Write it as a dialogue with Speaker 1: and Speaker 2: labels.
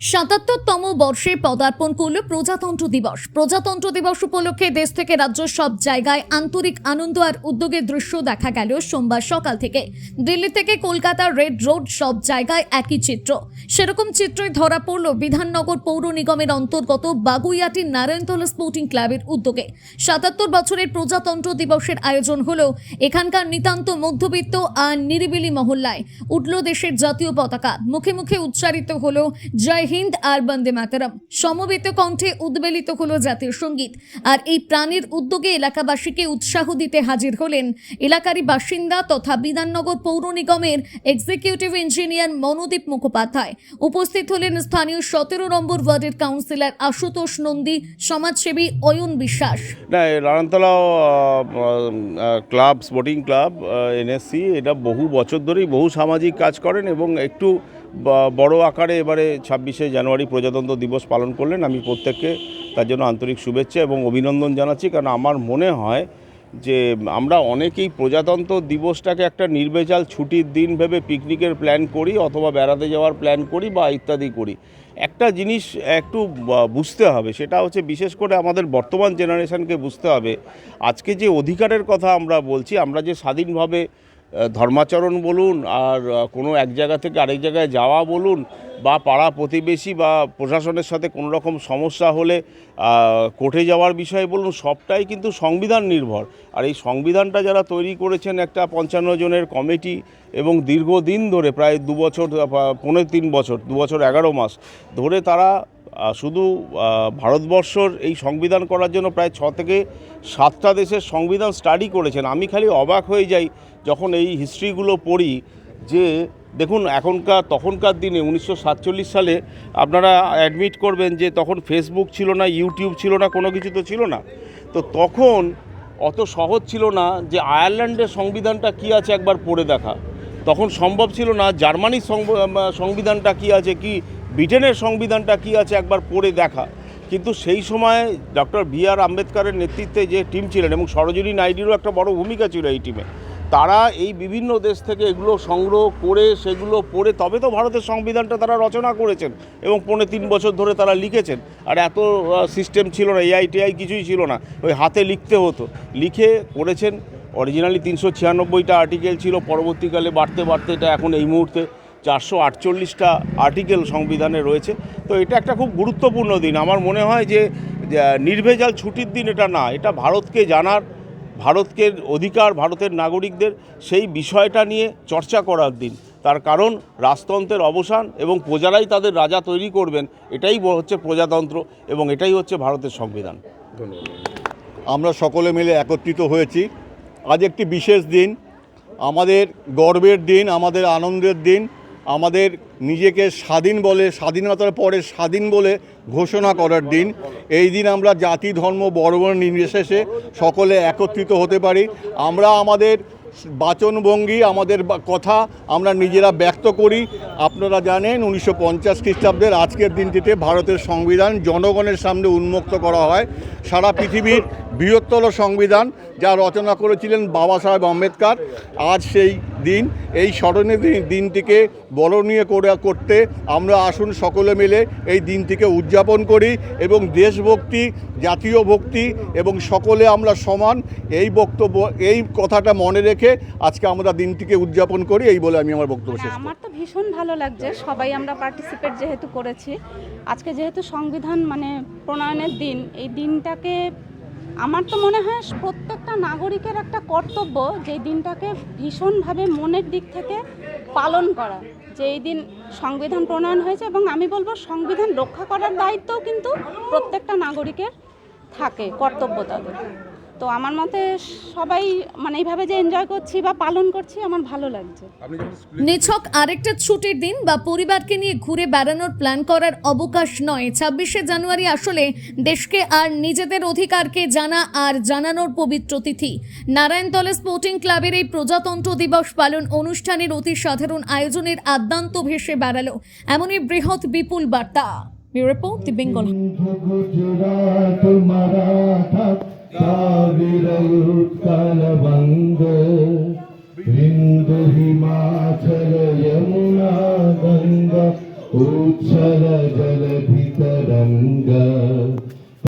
Speaker 1: সাতাত্তরতম বর্ষে পদার্পণ করল প্রজাতন্ত্র দিবস। প্রজাতন্ত্র দিবস উপলক্ষে দেশ থেকে রাজ্য সব জায়গায় আন্তরিক আনন্দ আর উদ্যোগের দৃশ্য দেখা গেল সোমবার সকাল থেকে। দিল্লি থেকে কলকাতা রেড রোড সব জায়গায় একই চিত্র। সেরকম চিত্রই ধরা পড়ল বিধাননগর পৌর নিগমের অন্তর্গত বাগুইয়াটি নারায়ণতলা স্পোর্টিং ক্লাবের উদ্যোগে। সাতাত্তর বছরের প্রজাতন্ত্র দিবসের আয়োজন হলো এখানকার নিতান্ত মধ্যবিত্ত আর নিরিবিলি মহল্লায়। উঠল দেশের জাতীয় পতাকা। মুখে মুখে উচ্চারিত হলো, জয় হিন্দ আর বন্দে মাতরম। সমবেত কণ্ঠে উদ্বেলিত হলো জাতীয় সংগীত। আর এই প্রাণের উদ্যোগে এলাকাবাসীকে উৎসাহ দিতে হাজির হলেন এলাকারই বাসিন্দা তথা বিধাননগর পৌর নিগমের এক্সিকিউটিভ ইঞ্জিনিয়ার মনোদীপ মুখোপাধ্যায়। উপস্থিত হলেন স্থানীয় সতেরো নম্বর ওয়ার্ডের কাউন্সিলর আশুতোষ নন্দী, সমাজসেবী অয়ন বিশ্বাস।
Speaker 2: ক্লাব স্পোর্টিং ক্লাব এনএসসি এটা বহু বছর ধরেই বহু সামাজিক কাজ করেন এবং একটু বড় আকারে এবারে ছাব্বিশে জানুয়ারি প্রজাতন্ত্র দিবস পালন করলেন। আমি প্রত্যেককে তার জন্য আন্তরিক শুভেচ্ছা এবং অভিনন্দন জানাচ্ছি। কারণ আমার মনে হয় যে আমরা অনেকেই প্রজাতন্ত্র দিবসটাকে একটা নির্বেজাল ছুটির দিন ভেবে পিকনিকের প্ল্যান করি অথবা বেড়াতে যাওয়ার প্ল্যান করি বা ইত্যাদি করি। একটা জিনিস একটু বুঝতে হবে, সেটা হচ্ছে বিশেষ করে আমাদের বর্তমান জেনারেশনকে বুঝতে হবে। আজকে যে অধিকারের কথা আমরা বলছি, আমরা যে স্বাধীনভাবে ধর্মাচরণ বলুন আর কোনো এক জায়গা থেকে আরেক জায়গায় যাওয়া বলুন বা পাড়া প্রতিবেশী বা প্রশাসনের সাথে কোনো রকম সমস্যা হলে কোর্টে যাওয়ার বিষয়ে বলুন, সবটাই কিন্তু সংবিধান নির্ভর। আর এই সংবিধানটা যারা তৈরি করেছেন একটা পঞ্চান্ন জনের কমিটি এবং দীর্ঘদিন ধরে, প্রায় দু বছর পনেরো তিন বছর, দু বছর এগারো মাস ধরে তারা শুধু ভারতবর্ষর এই সংবিধান করার জন্য প্রায় ছ থেকে সাতটা দেশের সংবিধান স্টাডি করেছেন। আমি খালি অবাক হয়ে যাই যখন এই হিস্ট্রিগুলো পড়ি যে, দেখুন, এখনকার, তখনকার দিনে উনিশশো সাতচল্লিশ সালে আপনারা অ্যাডমিট করবেন যে, তখন ফেসবুক ছিল না ইউটিউব ছিল না, কোনো কিছু তো ছিল না। তো তখন অত সহজ ছিল না যে, আয়ারল্যান্ডের সংবিধানটা কী আছে একবার পড়ে দেখা। তখন সম্ভব ছিল না, জার্মানির সংবিধানটা কী আছে, কি ব্রিটেনের সংবিধানটা কী আছে একবার পড়ে দেখা। কিন্তু সেই সময় ডক্টর বি আর আম্বেদকরের নেতৃত্বে যে টিম ছিলেন এবং সরোজিনী নাইডুরও একটা বড় ভূমিকা ছিল এই টিমে, তারা এই বিভিন্ন দেশ থেকে এগুলো সংগ্রহ করে, সেগুলো পড়ে, তবে তো ভারতের সংবিধানটা তারা রচনা করেছেন এবং পৌনে তিন বছর ধরে তারা লিখেছেন। আর এত সিস্টেম ছিল না এআই টিআই কিছুই ছিল না, ওই হাতে লিখতে হতো। লিখে করেছেন অরিজিনালি তিনশো ছিয়ানব্বইটা আর্টিকেল ছিল, পরবর্তীকালে বাড়তে বাড়তে এটা এখন এই মুহূর্তে চারশো আটচল্লিশটা আর্টিকেল সংবিধানে রয়েছে। তো এটা একটা খুব গুরুত্বপূর্ণ দিন। আমার মনে হয় যে নির্ভেজাল ছুটির দিন এটা না, এটা ভারতকে জানার, ভারতকে অধিকার, ভারতের নাগরিকদের সেই বিষয়টা নিয়ে চর্চা করার দিন। তার কারণ, রাজতন্ত্রের অবসান এবং প্রজারাই তাদের রাজা তৈরি করবেন, এটাই হচ্ছে প্রজাতন্ত্র এবং এটাই হচ্ছে ভারতের সংবিধান।
Speaker 3: আমরা সকলে মিলে একত্রিত হয়েছি। আজ একটি বিশেষ দিন। আমাদের গর্বের দিন, আমাদের আনন্দের দিন। আমাদের নিজেকে স্বাধীন বলে, স্বাধীনতার পরে স্বাধীন বলে ঘোষণা করার দিন। এই দিন আমরা জাতি, ধর্ম বর্বর নির্বিশেষে সকলে একত্রিত হতে পারি। আমরা আমাদের বাচনভঙ্গি, আমাদের কথা আমরা নিজেরা ব্যক্ত করি। আপনারা জানেন উনিশশো পঞ্চাশ খ্রিস্টাব্দের আজকের দিনটিতে ভারতের সংবিধান জনগণের সামনে উন্মুক্ত করা হয়। সারা পৃথিবীর বৃহত্তর সংবিধান যা রচনা করেছিলেন বাবা সাহেব আম্বেদকর। আজ সেই দিন এই স্মরণের দিন- দিনটিকে বরণীয় করে করতে আমরা আসুন সকলে মিলে এই দিনটিকে উদযাপন করি এবং দেশভক্তি জাতীয় ভক্তি এবং সকলে আমরা সমান এই বক্তব্য এই কথাটা মনে রেখে আজকে আমরা দিনটিকে উদযাপন করি এই বলে আমি আমার বক্তব্য শেষ
Speaker 4: আমার তো ভীষণ ভালো লাগছে সবাই আমরা পার্টিসিপেট যেহেতু করেছি। আজকে যেহেতু সংবিধান মানে প্রণয়নের দিন এই দিনটাকে আমার তো মনে হয় প্রত্যেকটা নাগরিকের একটা কর্তব্য যে দিনটাকে ভীষণভাবে মনের দিক থেকে পালন করা। যে এই দিন সংবিধান প্রণয়ন হয়েছে এবং আমি বলব সংবিধান রক্ষা করার দায়িত্বও কিন্তু প্রত্যেকটা নাগরিকের থাকে, কর্তব্য তাদের। তো আমার মতে সবাই মানে এইভাবে যে এনজয় করছি বা পালন করছি আমার ভালো লাগছে।
Speaker 1: নিছক আরেকটা ছুটির দিন বা পরিবারকে নিয়ে ঘুরে বেড়ানোর প্ল্যান করার অবকাশ নয়। ছাব্বিশে জানুয়ারি আসলে দেশকে আর নিজেদের অধিকারকে জানা আর জানানোর পবিত্র তিথি। নারায়ণতলা স্পোর্টিং ক্লাবের এই প্রজাতন্ত্র দিবস পালন অনুষ্ঠানের অতি সাধারণ আয়োজনের আদ্যান্ত ভেসে বেড়ালো। এমনই বৃহৎ বিপুল বার্তা। রিপোর্ট দি বেঙ্গল।
Speaker 5: காவிரயுத்தலவங்கு விந்து ஹிமாச்சல யமுனா கங்க உச்சல